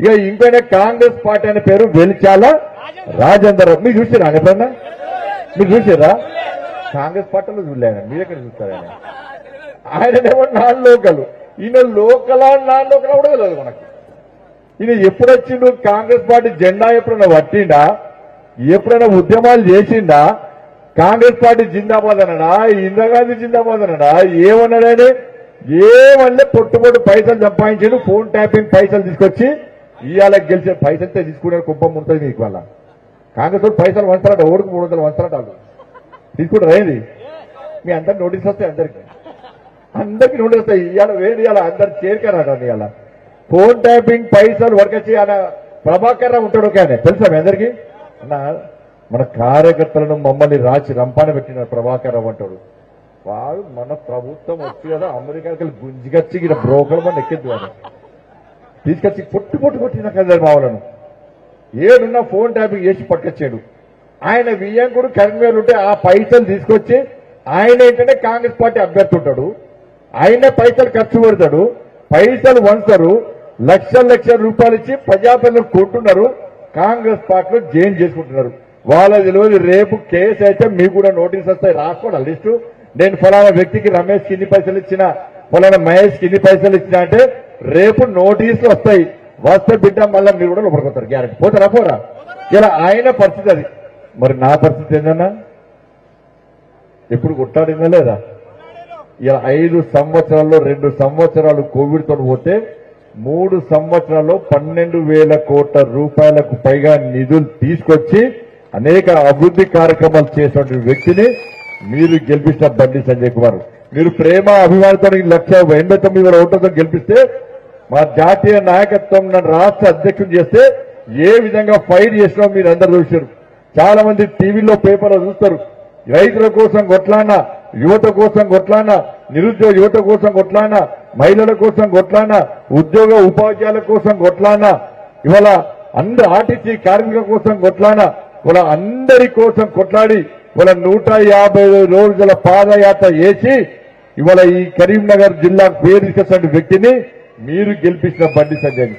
ఇక ఇంకోనే కాంగ్రెస్ పార్టీ అనే పేరు వెలిచాల? రాజేందర్ మీరు చూసారా ఎప్పుడన్నా? మీరు చూసారా కాంగ్రెస్ పార్టీలో చూడలేను మీరు ఎక్కడ చూస్తారు ఆయన? ఆయననేమో నాన్ లోకల్. ఈయన లోకలా నాన్ లోకల్ కూడా తెలియదు మనకు. ఈయన ఎప్పుడు వచ్చిండు? కాంగ్రెస్ పార్టీ జెండా ఎప్పుడైనా పట్టిండా? ఎప్పుడైనా ఉద్యమాలు చేసిండా? కాంగ్రెస్ పార్టీ జిందాబాద్ అనడా ఇందిరాగాంధీ జిందాబాద్ అనడా ఏమన్నాడని ఏమన్నా పొట్టు పొట్టు పైసలు సంపాదించాడు? ఫోన్ ట్యాపింగ్ పైసలు తీసుకొచ్చి ఇవాళ గెలిచే పైసలతో తీసుకునే కుప్పం ఉంటుంది మీకు వాళ్ళ కాంగ్రెస్ పైసలు వంచారట ఓడికి మూడు వందలు వంచారట వాళ్ళు తీసుకుంటారు ఏంది? మీ అందరు నోటీస్ వస్తాయి అందరికి. అందరికి నోటీస్ వస్తాయి. ఇవాళ వేరు ఇవాళ అందరు చేరికారట ఇవాళ ఫోన్ ట్యాపింగ్ పైసలు వర్కచ్చి ఆయన ప్రభాకర్ ఉంటాడు ఓకే ఆయన. తెలుసా మీ అందరికి? అన్న మన కార్యకర్తలను మమ్మల్ని రాచి రంపాన పెట్టిన ప్రభాకర్ రావు అంటాడు. వాడు మన ప్రభుత్వం వచ్చి కదా అమెరికాకి గుంజిగచ్చి ఇక్కడ బ్రోకర్ మన ఎక్కిద్దు వాడు. తీసుకొచ్చి పొట్టు పొట్టు కొట్టిన కదా మా ఏడున్న ఫోన్ ట్యాపింగ్ చేసి పట్టుకొచ్చాడు ఆయన వియ్యంకుడు కరీంనగర్ ఉంటే ఆ పైసలు తీసుకొచ్చి ఆయన ఏంటంటే కాంగ్రెస్ పార్టీ అభ్యర్థి ఉంటాడు. ఆయన పైసలు ఖర్చు పెడతాడు. పైసలు వంచరు లక్షల లక్షల రూపాయలు ఇచ్చి ప్రజాప్రతినిధులు కొంటున్నారు కాంగ్రెస్ పార్టీలో జైన్ చేసుకుంటున్నారు. వాళ్ళ తెలియదు రేపు కేసు అయితే మీకు కూడా నోటీస్ వస్తాయి. రాసుకోండి ఆ లిస్టు. నేను ఫలానా వ్యక్తికి రమేష్కి ఇన్ని పైసలు ఇచ్చిన ఫలానా మహేష్కి ఇన్ని పైసలు ఇచ్చిన అంటే రేపు నోటీసులు వస్తాయి. వస్తే బిడ్డ మళ్ళీ మీరు కూడా లోపలికొస్తారు గ్యారెంటీ. పోతారా? పోరా? ఇలా ఆయన పరిస్థితి అది. మరి నా పరిస్థితి ఏందన్నా? ఎప్పుడు కొట్టాడిందా లేదా? ఇలా ఐదు సంవత్సరాల్లో రెండు సంవత్సరాలు కోవిడ్ తోటి పోతే మూడు సంవత్సరాల్లో పన్నెండు వేల కోట్ల రూపాయలకు పైగా నిధులు తీసుకొచ్చి అనేక అభివృద్ధి కార్యక్రమాలు చేసినటువంటి వ్యక్తిని మీరు గెలిపించిన బండి సంజయ్ కుమార్. మీరు ప్రేమ అభిమానంతో లక్ష ఎనభై తొమ్మిది వేల ఓట్లతో గెలిపిస్తే మా జాతీయ నాయకత్వం రాష్ట్ర అధ్యక్షుడు చేస్తే ఏ విధంగా ఫైట్ చేసినా మీరు అందరు చూశారు. చాలా మంది టీవీలో పేపర్లో చూస్తారు. రైతుల కోసం కొట్లాడినా యువత కోసం కొట్లాడినా నిరుద్యోగ యువత కోసం కొట్లాడినా మహిళల కోసం కొట్లాడినా ఉద్యోగ ఉపాధ్యాయుల కోసం కొట్లాడినా ఇవాళ అందరు ఆర్టీసీ కార్మికుల కోసం కొట్లాడినా ఇవాళ అందరి కోసం కొట్లాడి ఇవాళ నూట యాభై రోజుల పాదయాత్ర చేసి ఇవాళ ఈ కరీంనగర్ జిల్లా పేరు తీసుకొచ్చిన వ్యక్తిని మీరు గెలిపించిన బండి సంజయ్.